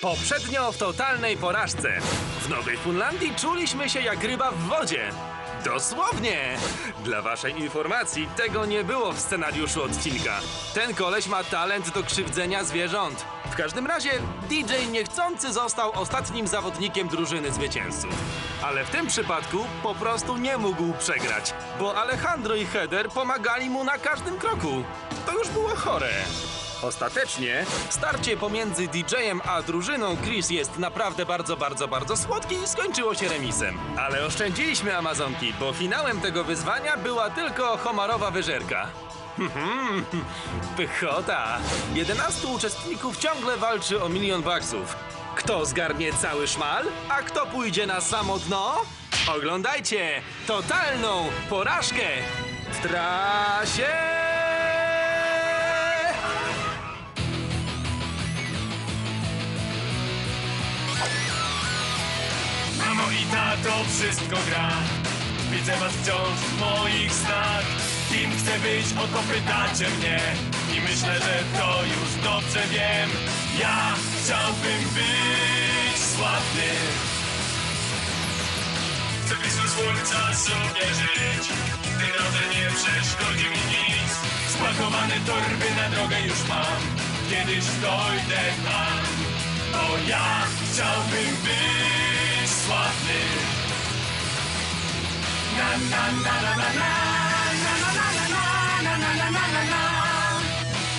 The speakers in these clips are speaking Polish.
Poprzednio w totalnej porażce. W Nowej Funlandii czuliśmy się jak ryba w wodzie. Dosłownie! Dla waszej informacji, tego nie było w scenariuszu odcinka. Ten koleś ma talent do krzywdzenia zwierząt. W każdym razie DJ niechcący został ostatnim zawodnikiem drużyny zwycięzców. Ale w tym przypadku po prostu nie mógł przegrać, bo Alejandro i Heather pomagali mu na każdym kroku. To już było chore. Ostatecznie starcie pomiędzy DJ-em a drużyną Chris jest naprawdę bardzo, bardzo, bardzo słodkie i skończyło się remisem. Ale oszczędziliśmy Amazonki, bo finałem tego wyzwania była tylko homarowa wyżerka. Pychota! 11 uczestników ciągle walczy o milion baksów. Kto zgarnie cały szmal, a kto pójdzie na samo dno? Oglądajcie totalną porażkę w trasie! Mamo i tato, wszystko gra. Widzę was wciąż w moich snach. Kim chcę być, o to pytacie mnie. I myślę, że to już dobrze wiem. Ja chciałbym być sławny. Chcę blisko słońca sobie żyć. Tej drodze nie przeszkodzi mi nic. Spakowane torby na drogę już mam. Kiedyś dojdę tam Bo ja chciałbym być sławny Na na na na na na Na na na na na na na na na na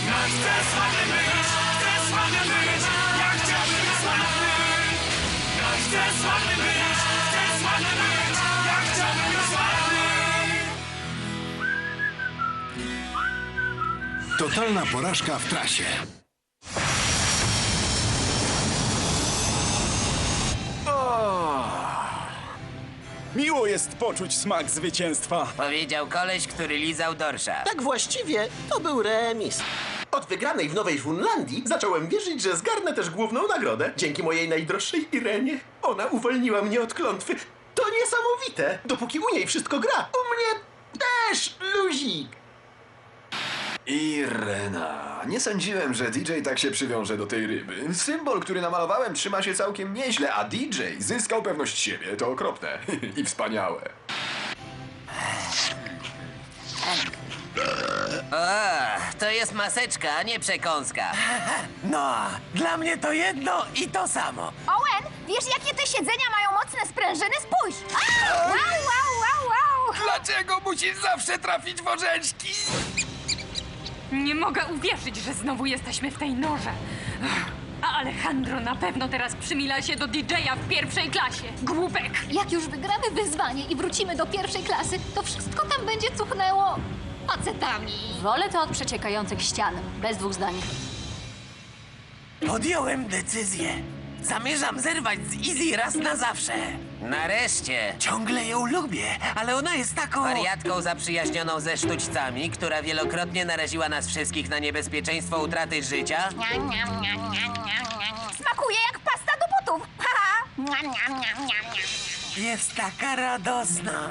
Ja chcę sławny być, chcę sławny być Ja chciałbym być sławny Ja chcę sławny być, chcę sławny być Ja chciałbym być sławny Totalna porażka w trasie. Miło jest poczuć smak zwycięstwa. Powiedział koleś, który lizał dorsza. Tak właściwie to był remis. Od wygranej w Nowej Funlandii zacząłem wierzyć, że zgarnę też główną nagrodę. Dzięki mojej najdroższej Irenie. Ona uwolniła mnie od klątwy. To niesamowite. Dopóki u niej wszystko gra, u mnie też luzik. Irena. Nie sądziłem, że DJ tak się przywiąże do tej ryby. Symbol, który namalowałem, trzyma się całkiem nieźle, a DJ zyskał pewność siebie. To okropne i wspaniałe. O, to jest maseczka, a nie przekąska. No, dla mnie to jedno i to samo. Owen, wiesz jakie te siedzenia mają mocne sprężyny? Spójrz! Wow, wow, wow, wow! Dlaczego musisz zawsze trafić w orzeszki? Nie mogę uwierzyć, że znowu jesteśmy w tej norze. A Alejandro na pewno teraz przymila się do DJ-a w pierwszej klasie. Głupek! Jak już wygramy wyzwanie i wrócimy do pierwszej klasy, to wszystko tam będzie cuchnęło facetami. Wolę to od przeciekających ścian, bez dwóch zdań. Podjąłem decyzję. Zamierzam zerwać z Izzy raz na zawsze. Nareszcie! Ciągle ją lubię, ale ona jest taką... Wariatką zaprzyjaźnioną ze sztućcami, która wielokrotnie naraziła nas wszystkich na niebezpieczeństwo utraty życia. Smakuje jak pasta do butów. Haha. Niam, niam, niam, niam, niam. Jest taka radosna.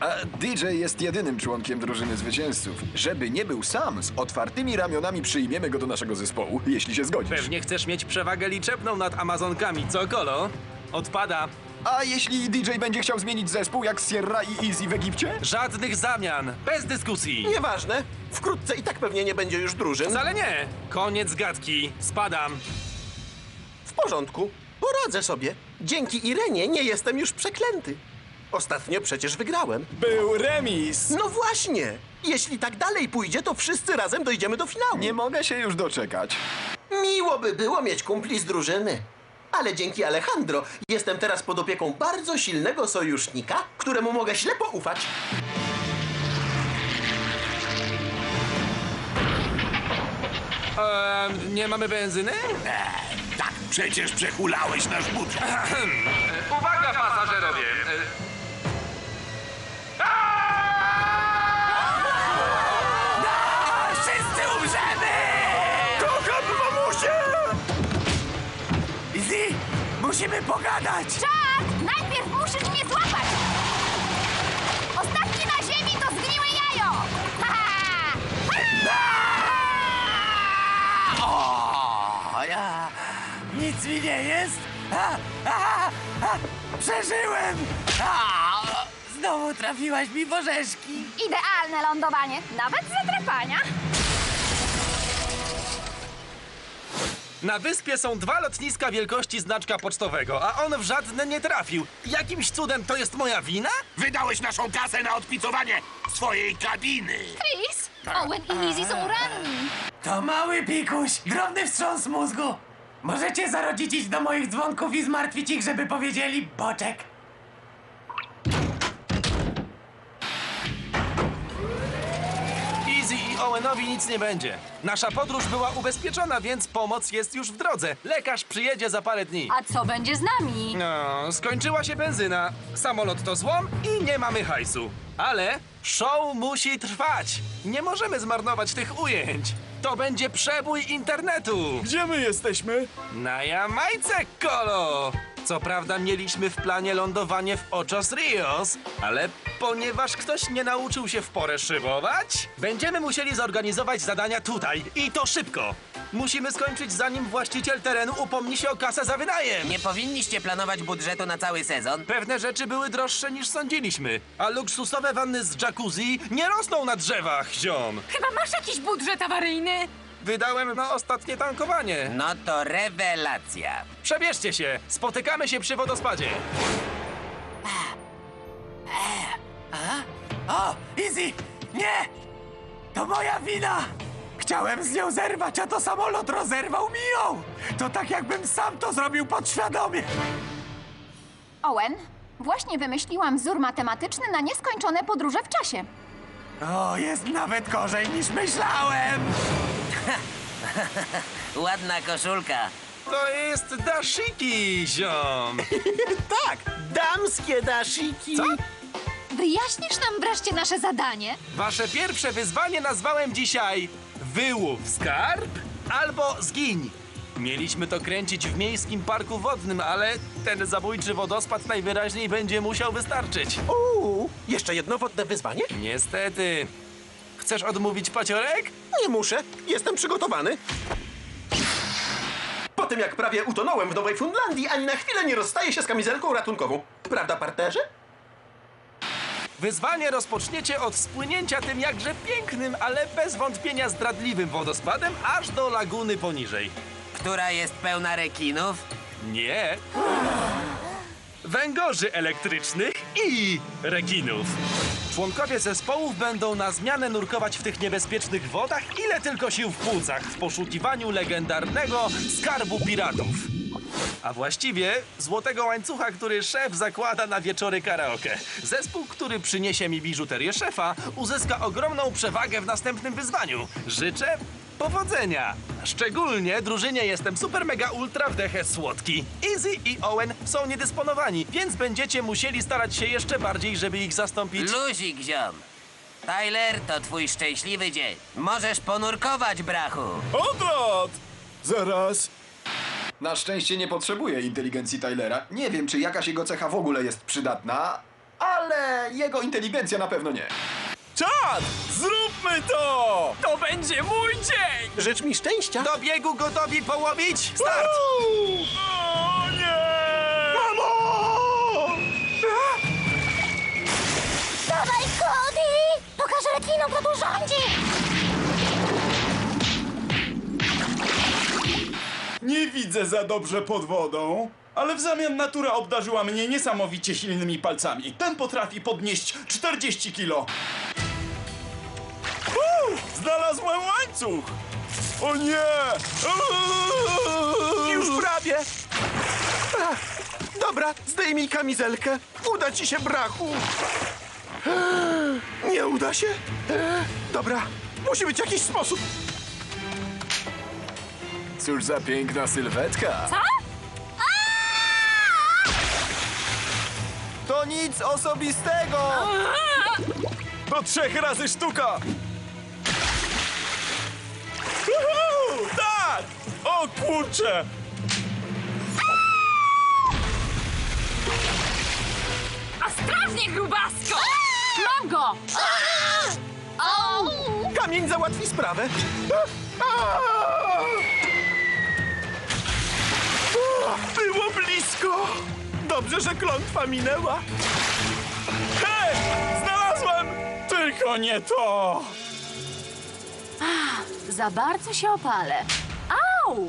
A DJ jest jedynym członkiem drużyny zwycięzców. Żeby nie był sam, z otwartymi ramionami przyjmiemy go do naszego zespołu, jeśli się zgodzisz. Pewnie chcesz mieć przewagę liczebną nad Amazonkami, co kolo? Odpada. A jeśli DJ będzie chciał zmienić zespół jak Sierra i Easy w Egipcie? Żadnych zamian, bez dyskusji. Nieważne. Wkrótce i tak pewnie nie będzie już drużyn. Wcale nie. Koniec gadki. Spadam. W porządku. Poradzę sobie. Dzięki Irenie nie jestem już przeklęty. Ostatnio przecież wygrałem. Był remis. No właśnie. Jeśli tak dalej pójdzie, to wszyscy razem dojdziemy do finału. Nie mogę się już doczekać. Miło by było mieć kumpli z drużyny. Ale dzięki Alejandro jestem teraz pod opieką bardzo silnego sojusznika, któremu mogę ślepo ufać. Ehm, nie mamy benzyny? Tak, przecież przehulałeś nasz budżet. Uwaga, pasażerowie. Musimy pogadać! Czad! Najpierw musisz mnie złapać! Ostatni na ziemi to zgniłe jajo! Ha, ha! Ha! O, ja... Nic mi nie jest! Przeżyłem! Znowu trafiłaś mi w orzeszki! Idealne lądowanie, nawet z zatrapania. Na wyspie są dwa lotniska wielkości znaczka pocztowego, a on w żadne nie trafił. Jakimś cudem to jest moja wina? Wydałeś naszą kasę na odpicowanie swojej kabiny. Chris, Owen i Izzy są ranni. To mały pikuś, drobny wstrząs mózgu. Możecie zarodzić do moich dzwonków i zmartwić ich, żeby powiedzieli boczek. Easy i Owenowi nic nie będzie. Nasza podróż była ubezpieczona, więc pomoc jest już w drodze. Lekarz przyjedzie za parę dni. A co będzie z nami? No, skończyła się benzyna, samolot to złom i nie mamy hajsu. Ale show musi trwać. Nie możemy zmarnować tych ujęć. To będzie przebój internetu. Gdzie my jesteśmy? Na Jamajce, Kolo! Co prawda mieliśmy w planie lądowanie w Ochos Rios, ale ponieważ ktoś nie nauczył się w porę szybować, będziemy musieli zorganizować zadania tutaj i to szybko. Musimy skończyć zanim właściciel terenu upomni się o kasę za wynajem. Nie powinniście planować budżetu na cały sezon? Pewne rzeczy były droższe niż sądziliśmy, a luksusowe wanny z jacuzzi nie rosną na drzewach, ziom. Chyba masz jakiś budżet awaryjny? Wydałem na ostatnie tankowanie. No to rewelacja. Przebierzcie się, spotykamy się przy wodospadzie. O, Easy! Nie! To moja wina! Chciałem z nią zerwać, a to samolot rozerwał mi ją! To tak jakbym sam to zrobił podświadomie! Owen, właśnie wymyśliłam wzór matematyczny na nieskończone podróże w czasie. O, jest nawet gorzej niż myślałem! Ładna koszulka. To jest dashiki, ziom. Tak, damskie dashiki. Co? Wyjaśnisz nam wreszcie nasze zadanie? Wasze pierwsze wyzwanie nazwałem dzisiaj Wyłów skarb albo Zgiń. Mieliśmy to kręcić w miejskim parku wodnym, ale ten zabójczy wodospad najwyraźniej będzie musiał wystarczyć. Uuu, jeszcze jedno wodne wyzwanie? Niestety. Chcesz odmówić paciorek? Nie muszę, jestem przygotowany. Po tym jak prawie utonąłem w Nowej Fundlandii, ani na chwilę nie rozstaję się z kamizelką ratunkową. Prawda, parterze? Wyzwanie rozpoczniecie od spłynięcia tym jakże pięknym, ale bez wątpienia zdradliwym wodospadem aż do laguny poniżej. Która jest pełna rekinów? Nie. Węgorzy elektrycznych i rekinów. Członkowie zespołów będą na zmianę nurkować w tych niebezpiecznych wodach, ile tylko sił w płucach, w poszukiwaniu legendarnego skarbu piratów. A właściwie złotego łańcucha, który szef zakłada na wieczory karaoke. Zespół, który przyniesie mi biżuterię szefa, uzyska ogromną przewagę w następnym wyzwaniu. Życzę powodzenia! Szczególnie drużynie jestem super mega ultra wdechę słodki. Easy i Owen są niedysponowani, więc będziecie musieli starać się jeszcze bardziej, żeby ich zastąpić. Luzik, ziom. Tyler, to twój szczęśliwy dzień. Możesz ponurkować, brachu. Odwrot! Zaraz. Na szczęście nie potrzebuję inteligencji Tylera. Nie wiem, czy jakaś jego cecha w ogóle jest przydatna, ale jego inteligencja na pewno nie. Czad! Zróbmy to! To będzie mój dzień! Życz mi szczęścia. Do biegu gotowi połowić? Start! Uuu! O nie! Mamo! Dawaj, Cody! Pokaż rekinom, kto tu rządzi! Nie widzę za dobrze pod wodą, ale w zamian natura obdarzyła mnie niesamowicie silnymi palcami. Ten potrafi podnieść 40 kilo. Znalazłem łańcuch! O nie! Już prawie. Ach, Dobra, zdejmij kamizelkę. Uda ci się, brachu. Nie uda się? Dobra, musi być jakiś sposób. Cóż za piękna sylwetka. Co? To nic osobistego! Do trzech razy sztuka! Uhu, tak! O kurcze! Ostrożnie, grubasko! Mam go! Kamień załatwi sprawę. Było blisko! Dobrze, że klątwa minęła. Hej! Znalazłem! Tylko nie to! Za bardzo się opalę. Au!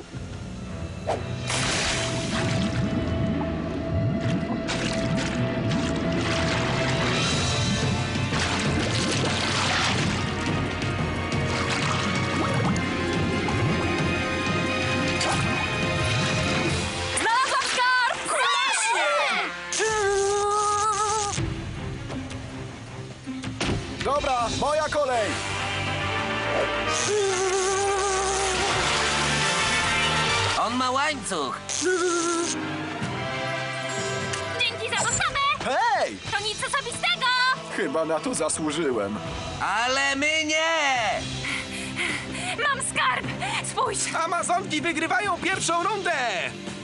Chyba na to zasłużyłem. Ale my nie! Mam skarb! Spójrz! Amazonki wygrywają pierwszą rundę!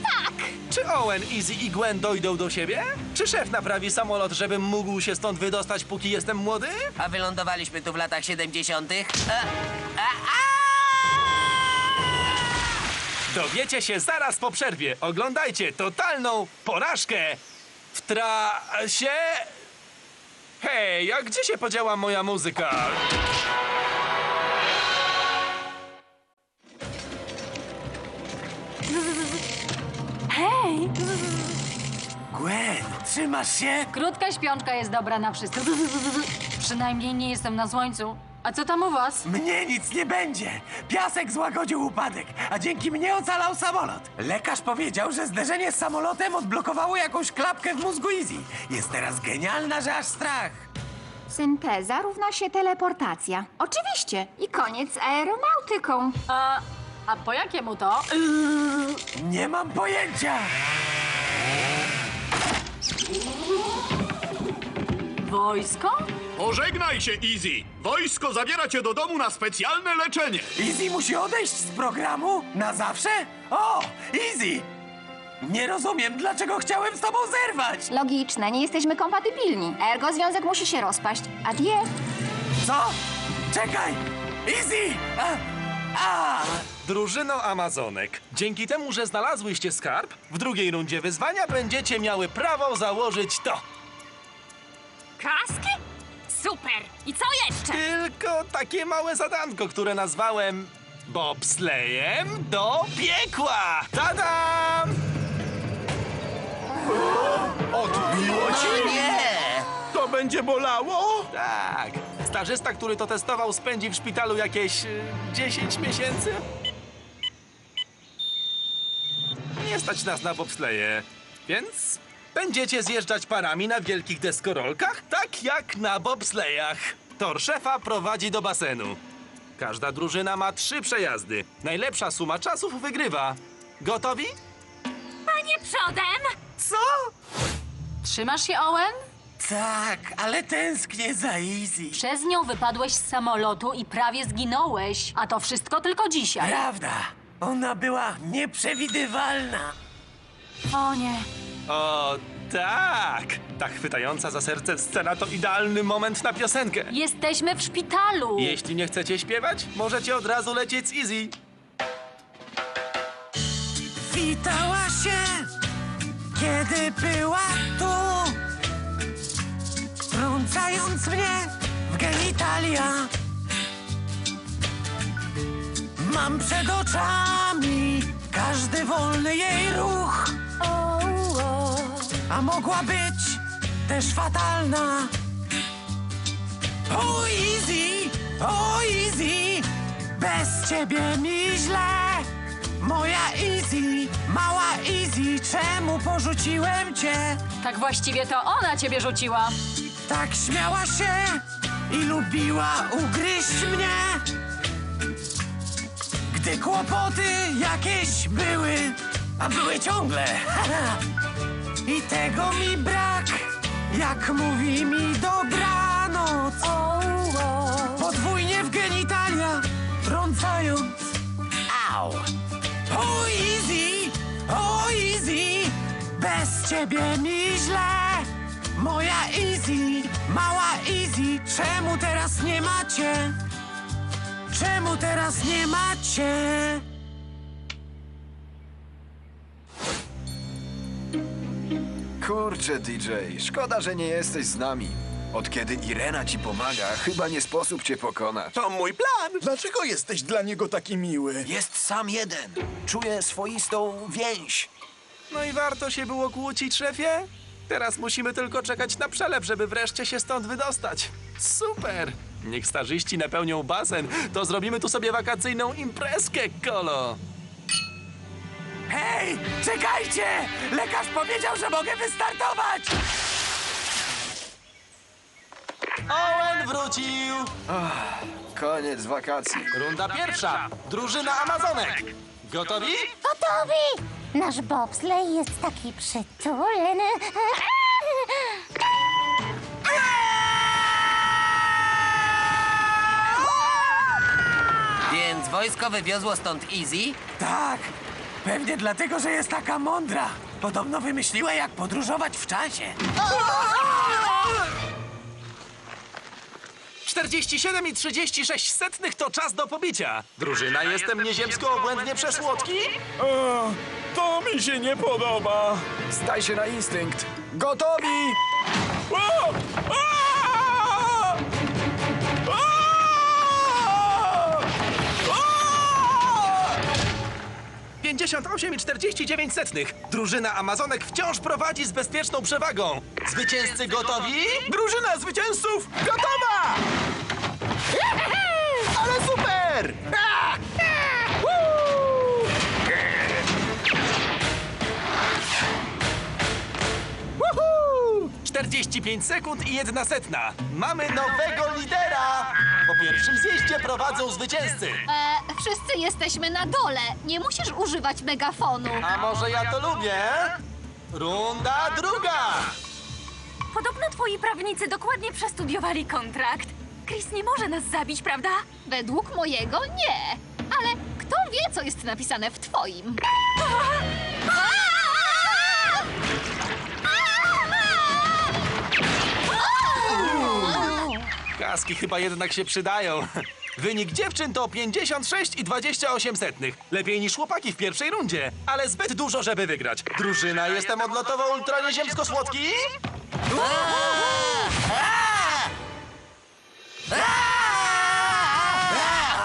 Tak! Czy Owen, Izzy i Gwen dojdą do siebie? Czy szef naprawi samolot, żebym mógł się stąd wydostać, póki jestem młody? A wylądowaliśmy tu w latach 70. A, a, a! Dowiecie się zaraz po przerwie. Oglądajcie totalną porażkę w trasie... Hej, a gdzie się podziała moja muzyka? Hej! Gwen, trzymasz się? Krótka śpiączka jest dobra na wszystko. Przynajmniej nie jestem na słońcu. A co tam u was? Mnie nic nie będzie. Piasek złagodził upadek, a dzięki mnie ocalał samolot. Lekarz powiedział, że zderzenie z samolotem odblokowało jakąś klapkę w mózgu Izzy. Jest teraz genialna, że aż strach. Synteza równa się teleportacja. Oczywiście. I koniec z aeronautyką. A, a po jakiemu to? Nie mam pojęcia. Wojsko? Pożegnaj się, Easy! Wojsko zabiera cię do domu na specjalne leczenie! Izzy musi odejść z programu? Na zawsze? O, Izzy! Nie rozumiem, dlaczego chciałem z tobą zerwać. Logiczne, nie jesteśmy kompatybilni. Ergo związek musi się rozpaść. Adie. Co? Czekaj! Izzy! A, a, Drużyno Amazonek, dzięki temu, że znalazłyście skarb, w drugiej rundzie wyzwania będziecie miały prawo założyć to. Kaski? Super! I co jeszcze? Tylko takie małe zadanko, które nazwałem bobslejem do piekła. Tadam! Odbiło ci? Nie! To będzie bolało? Tak. Stażysta, który to testował, spędzi w szpitalu jakieś y, 10 miesięcy. Nie stać nas na bobsleje, więc będziecie zjeżdżać parami na wielkich deskorolkach, tak jak na bobslejach. Tor szefa prowadzi do basenu. Każda drużyna ma trzy przejazdy. Najlepsza suma czasów wygrywa. Gotowi? Panie przodem! co? Trzymasz się, Owen? Tak, ale tęsknię za Izzy. Przez nią wypadłeś z samolotu i prawie zginąłeś. A to wszystko tylko dzisiaj. Prawda, ona była nieprzewidywalna. O nie. O tak! Ta chwytająca za serce scena to idealny moment na piosenkę. Jesteśmy w szpitalu. Jeśli nie chcecie śpiewać, możecie od razu lecieć z Easy. Witała się, kiedy była tu, trącając mnie w genitalia. Mam przed oczami każdy wolny jej ruch, a mogła być też fatalna. O easy, o easy, bez ciebie mi źle. Moja Easy, mała Easy, czemu porzuciłem cię? Tak właściwie to ona ciebie rzuciła. Tak śmiała się i lubiła ugryźć mnie. Gdy kłopoty jakieś były, a były ciągle. I tego mi brak, jak mówi mi dobranoc. Podwójnie w genitalia, trącając. Au! O easy, o easy, bez ciebie mi źle. Moja easy, mała easy, czemu teraz nie macie? Czemu teraz nie macie? Kurczę, DJ, szkoda, że nie jesteś z nami. Od kiedy Irena ci pomaga, chyba nie sposób cię pokonać. To mój plan! Dlaczego jesteś dla niego taki miły? Jest sam jeden. Czuję swoistą więź. No i warto się było kłócić, szefie? Teraz musimy tylko czekać na przelew, żeby wreszcie się stąd wydostać. Super! Niech starzyści napełnią basen, to zrobimy tu sobie wakacyjną imprezkę, kolo! Hej, czekajcie! Lekarz powiedział, że mogę wystartować! Owen wrócił! Koniec wakacji. Runda pierwsza. Drużyna Amazonek. Gotowi? Gotowi! Nasz bobslej jest taki przytulny. Więc wojsko wywiozło stąd Easy? Tak, pewnie dlatego, że jest taka mądra. Podobno wymyśliła, jak podróżować w czasie. 47 i 36 setnych to czas do pobicia. Drużyna Jestem Nieziemsko obłędnie przesłodki? O, to mi się nie podoba. Staj się na instynkt. Gotowi! O! A! 58 i 49 setnych. Drużyna Amazonek wciąż prowadzi z bezpieczną przewagą. Zwycięzcy gotowi? Drużyna zwycięzców gotowa! Ale super! A! 45 sekund i jedna setna. Mamy nowego lidera! Po pierwszym zjeździe prowadzą zwycięzcy. E, wszyscy jesteśmy na dole. Nie musisz używać megafonu. A może ja to lubię? Runda druga! Podobno twoi prawnicy dokładnie przestudiowali kontrakt. Chris nie może nas zabić, prawda? Według mojego nie. Ale kto wie, co jest napisane w twoim? Kaski chyba jednak się przydają. Wynik dziewczyn to 56 i 28 setnych. Lepiej niż chłopaki w pierwszej rundzie, ale zbyt dużo, żeby wygrać. Drużyna jestem odlotowo ultranieziemsko-słodki?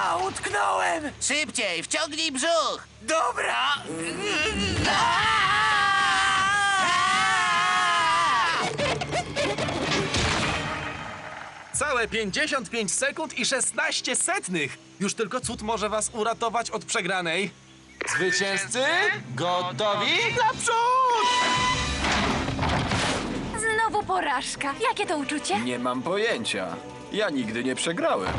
A, utknąłem! Szybciej, wciągnij brzuch! Dobra! Całe 55 sekund i 16 setnych. Już tylko cud może was uratować od przegranej. Zwycięzcy gotowi? Naprzód! Znowu porażka. Jakie to uczucie? Nie mam pojęcia. Ja nigdy nie przegrałem.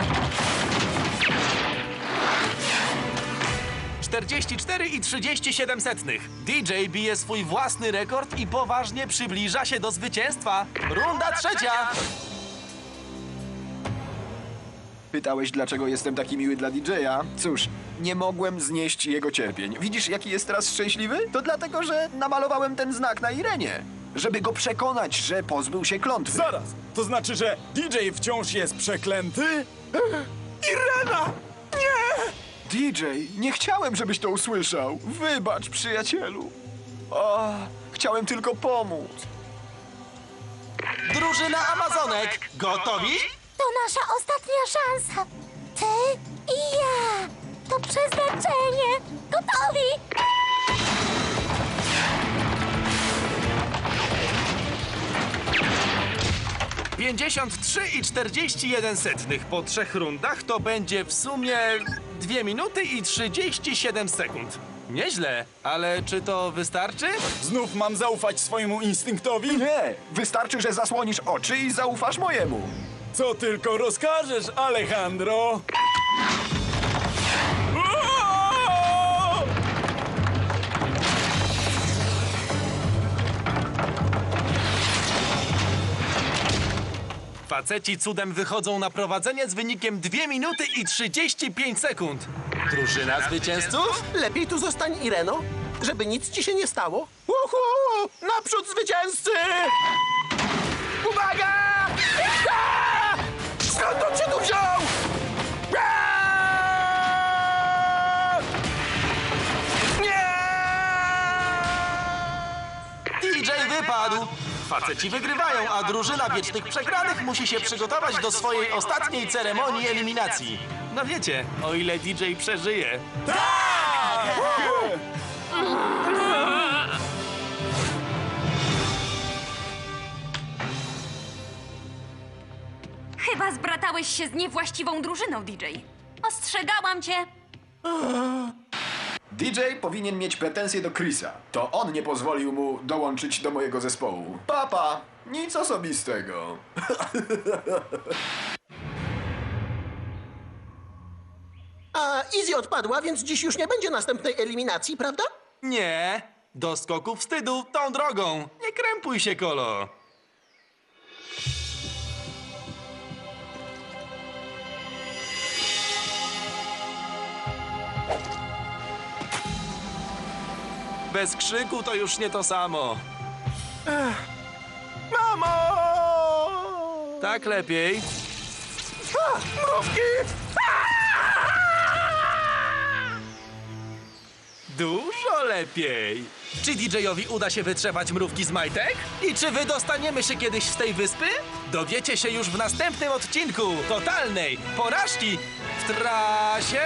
44 i 37 setnych. DJ bije swój własny rekord i poważnie przybliża się do zwycięstwa. Runda trzecia. Pytałeś, dlaczego jestem taki miły dla DJ-a? Cóż, nie mogłem znieść jego cierpień. Widzisz, jaki jest teraz szczęśliwy? To dlatego, że namalowałem ten znak na Irenie. Żeby go przekonać, że pozbył się klątwy. Zaraz, to znaczy, że DJ wciąż jest przeklęty? Irena! Nie! DJ, nie chciałem, żebyś to usłyszał. Wybacz, przyjacielu. O, chciałem tylko pomóc. Drużyna Amazonek gotowi? To nasza ostatnia szansa. Ty i ja. To przeznaczenie. Gotowi! Pięćdziesiąt trzy i 41 setnych po trzech rundach to będzie w sumie 2 minuty i 37 sekund. Nieźle, ale czy to wystarczy? Znów mam zaufać swojemu instynktowi? Nie, wystarczy, że zasłonisz oczy i zaufasz mojemu. Co tylko rozkażesz, Alejandro! O! Faceci cudem wychodzą na prowadzenie z wynikiem 2 minuty i 35 sekund. Drużyna zwycięzców? Lepiej tu zostań, Ireno, żeby nic ci się nie stało. Uhu! Naprzód zwycięzcy! Uwaga! Skąd się tu wziął? Nie! DJ wypadł. Faceci wygrywają, a drużyna wiecznych przegranych musi się przygotować do swojej ostatniej ceremonii eliminacji. No wiecie, o ile DJ przeżyje. Chyba zbratałeś się z niewłaściwą drużyną, DJ. Ostrzegałam cię. DJ powinien mieć pretensje do Chrisa. To on nie pozwolił mu dołączyć do mojego zespołu. Papa, nic osobistego. A Izzy odpadła, więc dziś już nie będzie następnej eliminacji, prawda? Nie, do skoku wstydu tą drogą. Nie krępuj się, Kolo. Bez krzyku to już nie to samo. Mamo! Tak lepiej. Mrówki! Dużo lepiej. Czy DJ-owi uda się wytrzepać mrówki z majtek? I czy wydostaniemy się kiedyś z tej wyspy? Dowiecie się już w następnym odcinku totalnej porażki w trasie